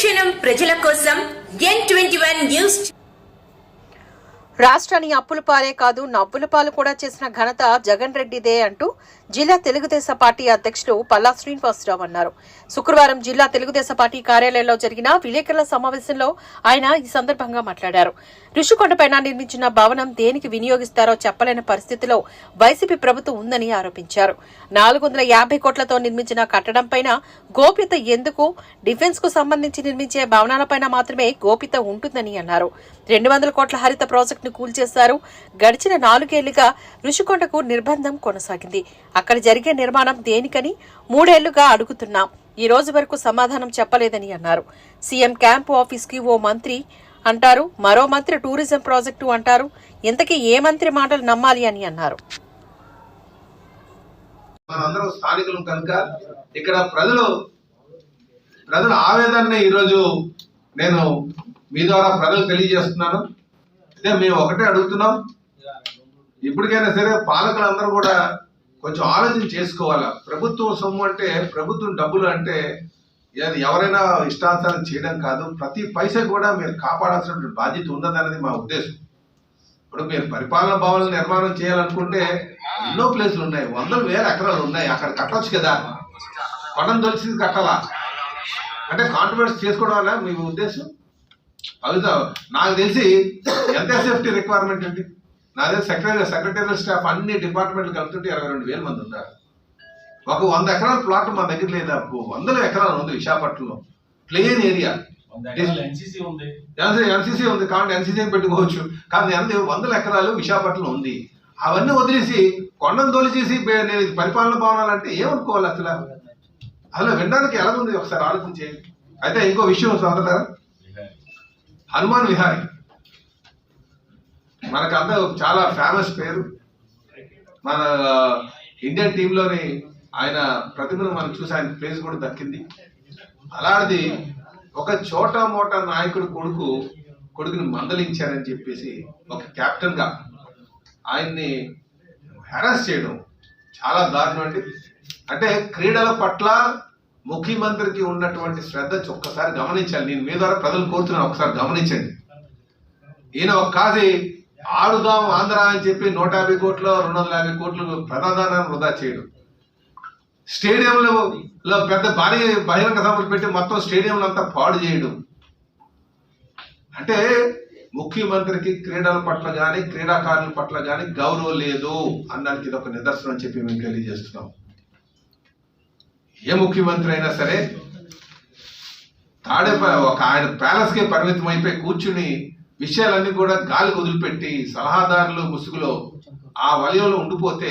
ప్రతిక్షణం ప్రజల కోసం ఎన్ ట్వంటీ వన్ న్యూస్ రాష్ట్రాన్ని అప్పుల పాలే కాదు నవ్వుల పాలు కూడా చేసిన ఘనత జగన్ రెడ్డిదే అంటూ జిల్లా తెలుగుదేశం పార్టీ అధ్యక్షులు పల్లా శ్రీనివాసరావు అన్నారు. శుక్రవారం జిల్లా తెలుగుదేశం పార్టీ కార్యాలయంలో జరిగిన విలేకరుల సమావేశంలో ఆయన ఈ సందర్భంగా మాట్లాడారు. ఋషికొండపైన నిర్మించిన భవనం దేనికి వినియోగిస్తారో చెప్పలేని పరిస్థితిలో వైసీపీ ప్రభుత్వం ఉందని ఆరోపించారు. నాలుగు వందల యాభై కోట్లతో నిర్మించిన కట్టడంపైన గోప్యత ఎందుకు డిఫెన్స్కు సంబంధించి నిర్మించే భవనాలపైన మాత్రమే గోప్యత ఉంటుందని అన్నారు. రెండు వందల కోట్ల హరిత ప్రాజెక్టును కూల్చేశారు. గడిచిన నాలుగేళ్ళుగా ఋషికొండకు నిర్బంధం కొనసాగింది. అక్కడ జరిగే నిర్మాణం దేనికని మూడేళ్ళుగా అడుగుతున్నాం. ఈ రోజు వరకు సమాధానం చెప్పలేదని అన్నారు. సీఎం క్యాంపు ఆఫీస్కి ఓ మంత్రి అంటారు. మరో మంత్రి టూరిజం ప్రాజెక్టు అంటారు. ఇంతకీ ఏ మంత్రి మాటలు నమ్మాలి అని అన్నారు. మనందరం స్థానికులు కనుక ఇక్కడ ప్రజలు ప్రజల ఆవేదనని ఈరోజు నేను మీ ద్వారా ప్రజలు తెలియజేస్తున్నాను. అదే మేము ఒకటే అడుగుతున్నాం. ఇప్పటికైనా సరే పాలకులందరూ కూడా కొంచెం ఆలోచన చేసుకోవాలా? ప్రభుత్వం సొమ్ము అంటే ప్రభుత్వం డబ్బులు అంటే అది ఎవరైనా ఇష్టానుసారం చేయడం కాదు. ప్రతి పైసా కూడా మీరు కాపాడాల్సిన బాధ్యత ఉన్నదన్నది మా ఉద్దేశం. ఇప్పుడు మీరు పరిపాలన భవనాలు నిర్మాణం చేయాలనుకుంటే ఎన్నో ప్లేసులు ఉన్నాయి. వందల వేల ఎకరాలు ఉన్నాయి. అక్కడ కట్టొచ్చు కదా. కొండను తొలిసి కట్టాలా? అంటే కాంట్రవర్సీ చేసుకోవడం వల్ల మీ ఉద్దేశం? అవుతా నాకు తెలిసి ఎంత సేఫ్టీ రిక్వైర్మెంట్ అండి? నా తెలిసి సెక్రటరీ సెక్రటరీ స్టాఫ్ అన్ని డిపార్ట్మెంట్లు కలుపుతుంటే ఇరవై రెండు వేల మంది ఉన్నారు. ఒక వంద ఎకరాల ప్లాట్ మా దగ్గర లేదా. వందల ఎకరాలు ఉంది విశాఖపట్నంలో. ప్లేన్ ఏరియా ఎన్సీసీ ఉంది. ఎన్సీసీ ఉంది కాబట్టి ఎన్సీసీ పెట్టుకోవచ్చు. కానీ ఎంత వందల ఎకరాలు విశాఖపట్నం ఉంది. అవన్నీ వదిలేసి కొండను తొలిచేసి నేను పరిపాలన భవనాలు అంటే ఏమనుకోవాలి అసలు? అసలు వినడానికి ఎలా ఉంది ఒకసారి ఆలోచించేయండి. అయితే ఇంకో విషయం సోదరా హనుమాన్ విహారీ. మనకు చాలా ఫేమస్ పేరు. మన ఇండియన్ టీంలోని ఆయన ప్రతిభను మనం చూసి ఆయన ప్లేస్ కూడా దక్కింది. అలాంటిది ఒక చోట మోట నాయకుడు కొడుకు కొడుకుని మందలించారని చెప్పేసి ఒక క్యాప్టెన్గా ఆయన్ని హెరాస్ చేయడం చాలా దారుణం అండి. అంటే క్రీడల పట్ల ముఖ్యమంత్రికి ఉన్నటువంటి శ్రద్ధ ఒక్కసారి గమనించాలి. నేను మీ ద్వారా ప్రజలు కోరుతున్నాను ఒకసారి గమనించండి. ఈయన ఒక కాసి ఆడుదాం ఆంధ్ర అని చెప్పి నూట యాభై కోట్లు రెండు వందల యాభై కోట్లు ప్రధానాన్ని వృధా చేయడం. స్టేడియంలో పెద్ద భారీ బహిరంగ సభలు పెట్టి మొత్తం స్టేడియంలో అంతా పాడు చేయడం. అంటే ముఖ్యమంత్రికి క్రీడల పట్ల కానీ క్రీడాకారుల పట్ల కానీ గౌరవం లేదు అన్నానికి ఇది ఒక నిదర్శనం అని చెప్పి మేము తెలియజేస్తున్నాం. ఏ ముఖ్యమంత్రి అయినా సరే తాడే ఒక ఆయన ప్యాలెస్కే పరిమితం అయిపోయి కూర్చుని విషయాలన్నీ కూడా గాలి వదిలిపెట్టి సలహాదారులు ముసుగులో ఆ వలయంలో ఉండిపోతే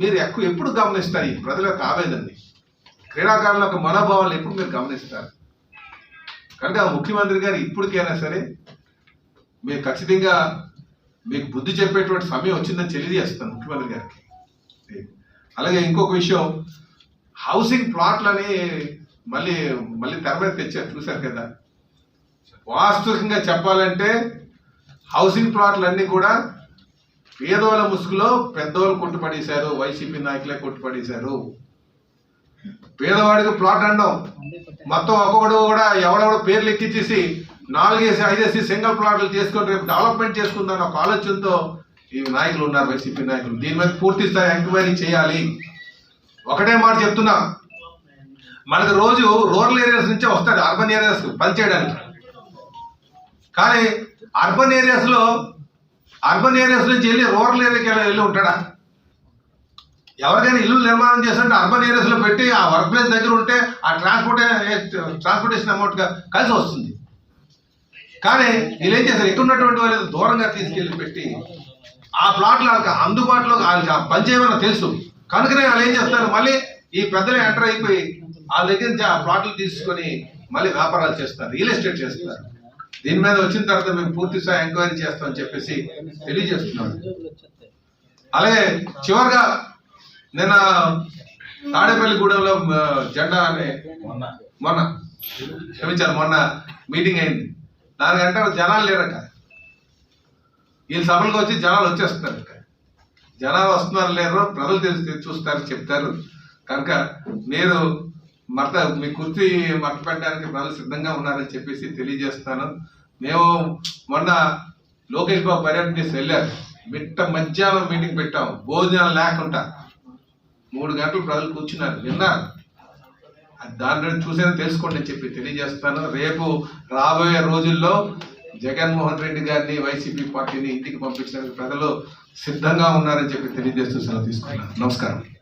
మీరు ఎక్కువ ఎప్పుడు గమనిస్తారు? ఈ ప్రజల యొక్క ఆవేదనని క్రీడాకారుల యొక్క మనోభావాలను ఎప్పుడు మీరు గమనిస్తారు? కనుక ముఖ్యమంత్రి గారు ఇప్పటికైనా సరే మీరు ఖచ్చితంగా మీకు బుద్ధి చెప్పేటువంటి సమయం వచ్చిందని తెలియజేస్తాను ముఖ్యమంత్రి గారికి. అలాగే ఇంకొక విషయం హౌసింగ్ ప్లాట్లని మళ్ళీ మళ్ళీ తెర మీద తెచ్చారు చూశారు కదా. వాస్తవికంగా చెప్పాలంటే హౌసింగ్ ప్లాట్లన్నీ కూడా పేదోళ్ళ ముసుగులో పెద్దోళ్ళు కొట్టుపడేశారు వైసీపీ నాయకులే కొట్టుపడేశారు. పేదవాడికి ప్లాట్ అనడం మొత్తం ఒక్కొక్కడు కూడా ఎవడెవడో పేర్లు ఎక్కించేసి నాలుగేసి ఐదేసి సింగిల్ ప్లాట్లు చేసుకొని రేపు డెవలప్మెంట్ చేసుకుందాం ఒక ఆలోచనతో ఈ నాయకులు ఉన్నారు వైసీపీ నాయకులు. దీని మీద పూర్తి స్థాయి ఎంక్వైరీ చేయాలి. ఒకటే మాట చెప్తున్నా. మనకు రోజు రూరల్ ఏరియాస్ నుంచే వస్తాడు అర్బన్ ఏరియాస్ పనిచేయడానికి కానీ అర్బన్ ఏరియాస్లో అర్బన్ ఏరియాస్ నుంచి వెళ్ళి రూరల్ ఏరియాకి వెళ్ళి ఉంటాడా? ఎవరికైనా ఇల్లు నిర్మాణం చేస్తుంటే అర్బన్ ఏరియాస్లో పెట్టి ఆ వర్క్ ప్లేస్ దగ్గర ఉంటే ఆ ట్రాన్స్పోర్టే ట్రాన్స్పోర్టేషన్ అమౌంట్గా కలిసి వస్తుంది. కానీ వీళ్ళు ఏం చేస్తారు? ఇక్కడ ఉన్నటువంటి వాళ్ళు దూరంగా తీసుకెళ్ళి పెట్టి ఆ ప్లాట్లు వాళ్ళకి అందుబాటులో వాళ్ళకి ఆ పని చేయమని తెలుసు. కనుకనే వాళ్ళు ఏం చేస్తారు? మళ్ళీ ఈ పెద్దలు ఎంటర్ అయిపోయి వాళ్ళ దగ్గర నుంచి ఆ ప్లాట్లు తీసుకొని మళ్ళీ వ్యాపారాలు చేస్తారు రియల్ ఎస్టేట్ చేస్తారు. దీని మీద వచ్చిన తర్వాత మేము పూర్తి స్థాయి ఎంక్వైరీ చేస్తామని చెప్పేసి తెలియజేస్తున్నాం. అలాగే చివరిగా నిన్న తాడేపల్లిగూడెంలో ఆ, జెండా అనే మొన్న క్షమించారు మొన్న మీటింగ్ అయింది. దానికంటే జనాలు లేరక వీళ్ళు సభలకు వచ్చి జనాలు వచ్చేస్తున్నారు జనాలు వస్తున్నారు లేరు ప్రజలు తెలిసి చూస్తారు చెప్తారు. కనుక నేను మత మీ కుర్చీ మత పెట్టడానికి ప్రజలు సిద్ధంగా ఉన్నారని చెప్పేసి తెలియజేస్తాను. మేము మొన్న లోకేష్ బాబు పర్యటన వెళ్ళారు. మిట్ట మధ్యాహ్నం మీటింగ్ పెట్టాము భోజనం లేకుండా మూడు గంటలు ప్రజలు కూర్చున్నారు. విన్నారు దాని చూసేది తెలుసుకోండి అని చెప్పి తెలియజేస్తాను. రేపు రాబోయే రోజుల్లో జగన్మోహన్ రెడ్డి గారిని వైసీపీ పార్టీని ఇంటికి పంపించడానికి ప్రజలు సిద్ధంగా ఉన్నారని చెప్పి తెలియజేస్తూ సెలవు తీసుకున్నాను. నమస్కారం.